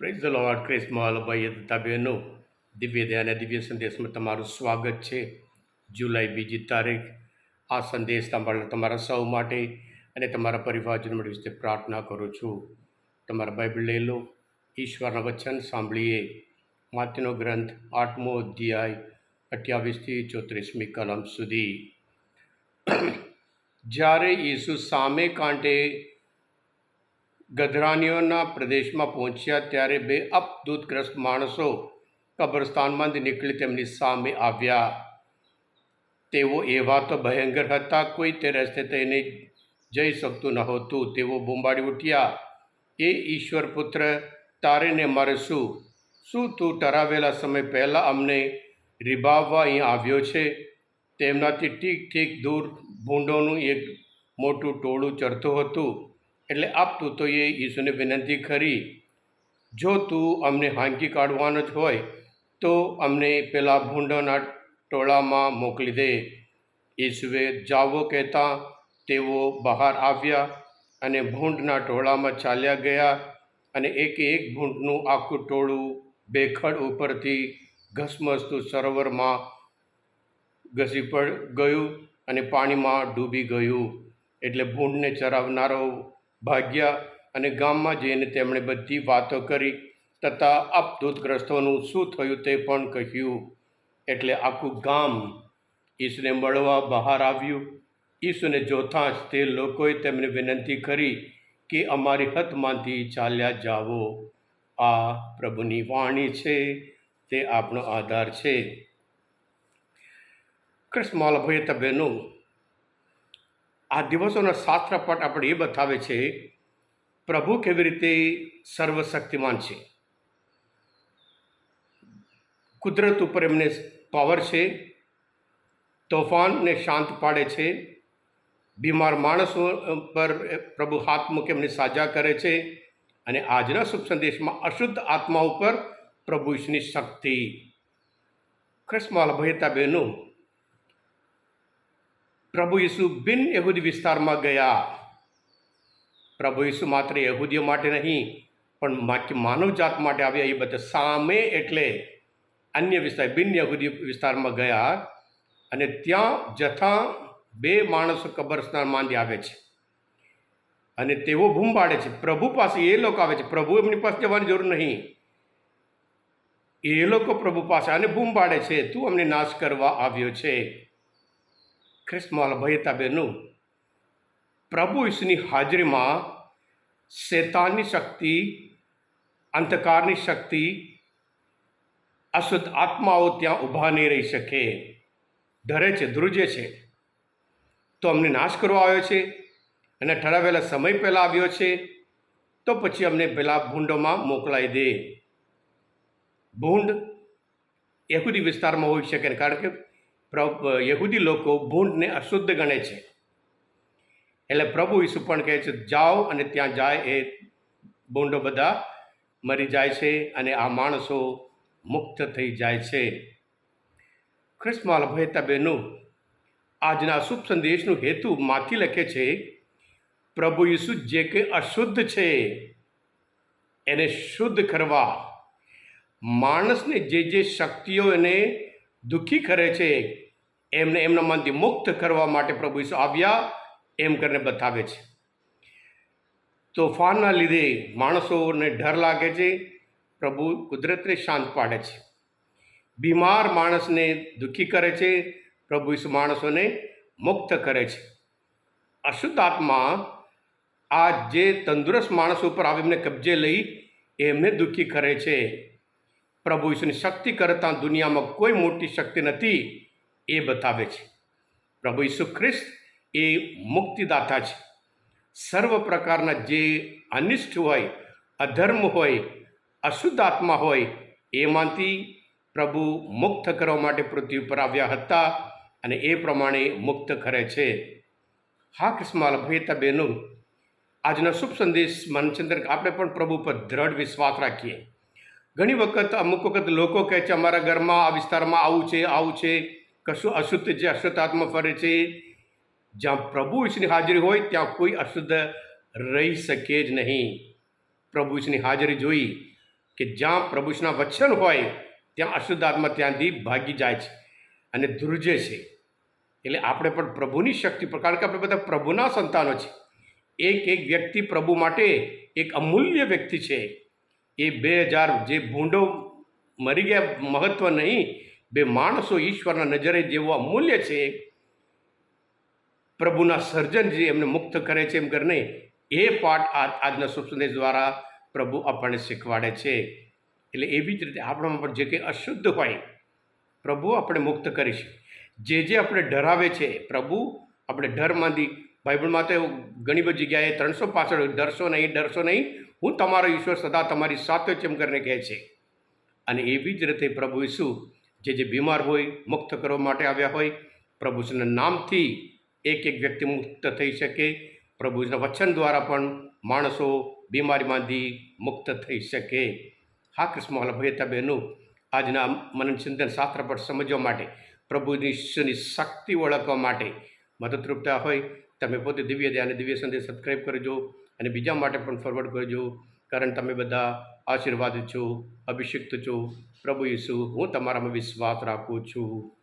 Praise the lord ક્રિસ્મલ ભાઈ તથા દિવ્ય અને દિવ્ય સંદેશમાં તમારું સ્વાગત છે જુલાઈ બીજી તારીખ આ સંદેશ તમારા તમારા સૌ માટે અને તમારા પરિવારજનો માટે વિશે પ્રાર્થના કરું છું તમારા બાઇબલ લઈ લો ઈશ્વરના વચન સાંભળીએ માતનો ગ્રંથ આઠમો અધ્યાય અઠ્યાવીસથી ચોત્રીસમી કલમ સુધી જ્યારે ઈસુ સામે કાંઠે ગધરાનીઓના પ્રદેશમાં પહોંચ્યા ત્યારે બે અપદૂતગ્રસ્ત માણસો કબ્રસ્તાનમાંથી નીકળી તેમની સામે આવ્યા. તેઓ એવા તો ભયંકર હતા, કોઈ તે રસ્તે થઈને જઈ શકતું નહોતું તેઓ બૂંબાડી ઉઠ્યા, એ ઈશ્વર પુત્ર, તારે ને મારે શું? શું તું ટરાવેલા સમય પહેલાં અમને રીબાવવા અહીં આવ્યો છે? તેમનાથી ઠીક ઠીક દૂર ભૂંડોનું એક મોટું ટોળું ચડતું હતું. એટલે આપદૂતોએ ઈસુને વિનંતી કરી, જો તું અમને હાંકી કાઢવાનો જ હોય, તો અમને પેલા ભૂંડોના ટોળામાં મોકલી દે. ઈસુએ જાવો કહેતા તેઓ બહાર આવ્યા અને ભૂંડના ટોળામાં ચાલ્યા ગયા અને એક એક ભૂંડનું આખું ટોળું બેખડ ઉપરથી ઘસમસતું સરોવરમાં ઘસી પડ ગયું અને પાણીમાં ડૂબી ગયું. એટલે ભૂંડને ચરાવનારો ભાગ્યા અને ગામમાં જઈને તેમણે બધી વાતો કરી તથા અપધૂતગ્રસ્તોનું શું થયું તે પણ કહ્યું. એટલે આખું ગામ ઈસુને મળવા બહાર આવ્યું. ઈસુને જોતાં જ તે લોકોએ તેમને વિનંતી કરી કે અમારી હતમાંથી ચાલ્યા જાવો આ પ્રભુની વાણી છે, તે આપણો આધાર છે. ભાઈ બહેનો આ દિવસોના શાસ્ત્ર પાઠ આપણે એ બતાવે છે, પ્રભુ કેવી રીતે સર્વશક્તિમાન છે? કુદરત ઉપર એમને પાવર છે, તોફાનને શાંત પાડે છે, બીમાર માણસો પર પ્રભુ હાથ મૂકે એમને સાજા કરે છે અને આજના શુભ સંદેશમાં અશુદ્ધ આત્મા ઉપર પ્રભુ ઈશ્વરની શક્તિ. ભયતા બહેનો પ્રભુ ઈસુ બિન યહૂદી વિસ્તારમાં ગયા. પ્રભુ ઈસુ માત્ર યહૂદીઓ માટે નહીં, પણ માનવજાત માટે આવ્યા. એ બધા સામે એટલે અન્ય વિસ્તાર, બિન યહૂદી વિસ્તારમાં ગયા અને ત્યાં જથા બે માણસો કબ્રસ્તાન માંડી આવે છે. અને તેઓ ભૂંબાડે છે. પ્રભુ પાસે એ લોકો આવે છે. પ્રભુ એમની પાસે જવાની જરૂર નહીં. એ લોકો પ્રભુ પાસે અને ભૂંબાડે છે. તું અમને નાશ કરવા આવ્યો છે. ખ્રિસ્મલ ભયતાબેનું પ્રભુ ઈસુની હાજરીમાં શેતાનની શક્તિ, અંધકારની શક્તિ, અશુદ્ધ આત્માઓ ત્યાં ઊભા નહીં રહી શકે. ડરે છે, ધ્રુજે છે. તો અમને નાશ કરવા આવ્યો છે અને ઠરાવેલા સમય પહેલાં આવ્યો છે, તો પછી અમને પેલા ભૂંડોમાં મોકલાઈ દે. ભૂંડ યહૂદી વિસ્તારમાં હોઈ શકે કારણ કે યહૂદી લોકો ભૂંડને અશુદ્ધ ગણે છે. એટલે પ્રભુ ઈસુ પણ કહે છે, જાઓ અને ત્યાં જાય, એ ભૂંડો બધા મરી જાય છે અને આ માણસો મુક્ત થઈ જાય છે. ખ્રિસ્માલ ભયતા બહેનો આજના શુભ સંદેશનું હેતુ માથી લખે છે, પ્રભુ ઈસુ જે કે અશુદ્ધ છે, એને શુદ્ધ કરવા. માણસને જે જે શક્તિઓ એને દુઃખી કરે છે, એમને એમના મનથી મુક્ત કરવા માટે પ્રભુ ઈસુ આવ્યા, એમ કરીને બતાવે છે. તોફાનના લીધે માણસોને ડર લાગે છે, પ્રભુ કુદરતને શાંત પાડે છે. બીમાર માણસને દુઃખી કરે છે, પ્રભુ ઈસુ માણસોને મુક્ત કરે છે. અશુદ્ધ આત્મા આ જે તંદુરસ્ત માણસ ઉપર આવીને કબજે લઈ એમને દુઃખી કરે છે. પ્રભુ ઈશ્વરની શક્તિ કરતાં દુનિયામાં કોઈ મોટી શક્તિ નથી, એ બતાવે છે. પ્રભુ ઈસુ ખ્રિસ્ત એ મુક્તિદાતા છે. સર્વ પ્રકારના જે અનિષ્ટ હોય, અધર્મ હોય, અશુદ્ધ આત્મા હોય એમાંથી પ્રભુ મુક્ત કરવા માટે પૃથ્વી ઉપર આવ્યા હતા અને એ પ્રમાણે મુક્ત કરે છે. હા કિસ્માલ ભેતા બહેનો, આજનો શુભ સંદેશ મનચંદ્ર આપણે પણ પ્રભુ પર દ્રઢ વિશ્વાસ રાખીએ. ઘણી વખત અમુક વખત લોકો કહે છે, અમારા ઘરમાં આ વિસ્તારમાં આવું છે આવું છે. કશું અશુદ્ધ છે અશુદ્ધ આત્મા ફરે છે, જ્યાં પ્રભુ ઈશ્વરની હાજરી હોય, ત્યાં કોઈ અશુદ્ધ રહી શકે જ નહીં. પ્રભુ ઈશ્વરની હાજરી જોઈ કે જ્યાં પ્રભુના વચન હોય, ત્યાં અશુદ્ધ આત્મા ત્યાંથી ભાગી જાય છે અને ધ્રુજે છે. એટલે આપણે પણ પ્રભુની શક્તિ પર, કારણ કે આપણે બધા પ્રભુના સંતાનો છે. એક એક વ્યક્તિ પ્રભુ માટે એક અમૂલ્ય વ્યક્તિ છે. એ બે હજાર જે ભૂંડો મરી ગયા, મહત્વ નહીં, બે માણસો ઈશ્વરના નજરે જેવો અમૂલ્ય છે, પ્રભુના સર્જન જે એમને મુક્ત કરે છે એમ કરીને એ પાઠ આજના શુભ દ્વારા પ્રભુ આપણને શીખવાડે છે. એટલે એવી જ રીતે આપણામાં પણ જે કંઈ અશુદ્ધ હોય, પ્રભુ આપણે મુક્ત કરીશું જે જે આપણે ડરાવે છે, પ્રભુ આપણે ડરમાંથી બાઇબલમાં તો ઘણી બધી જગ્યાએ ત્રણસો પાછળ ડરશો નહીં ડરશો નહીં. હું તમારો ઈશ્વર સદા તમારી સાથે એમ કરીને કહે છે. અને એવી જ રીતે પ્રભુ ઈસુ જે જે બીમાર હોય, મુક્ત કરવા માટે આવ્યા હોય પ્રભુના નામથી એક એક વ્યક્તિ મુક્ત થઈ શકે. પ્રભુના વચન દ્વારા પણ માણસો બીમારીમાંથી મુક્ત થઈ શકે. હા કૃષ્ણ ભયતા બહેનો, આજના મનન ચિંતન શાસ્ત્ર પર સમજવા માટે, પ્રભુ ઈશ્વરની શક્તિ ઓળખવા માટે મદદરૂપતા હોય. તમે પોતે દિવ્ય ધ્યાન દિવ્ય સંદેશ સબસ્ક્રાઈબ કરજો અને બીજા માટે પણ ફોરવર્ડ કરજો, કારણ તમે બધા આશીર્વાદ છો, અભિષિક્ત છો, પ્રભુ ઈસુ હું તમારામાં વિશ્વાસ રાખું છું.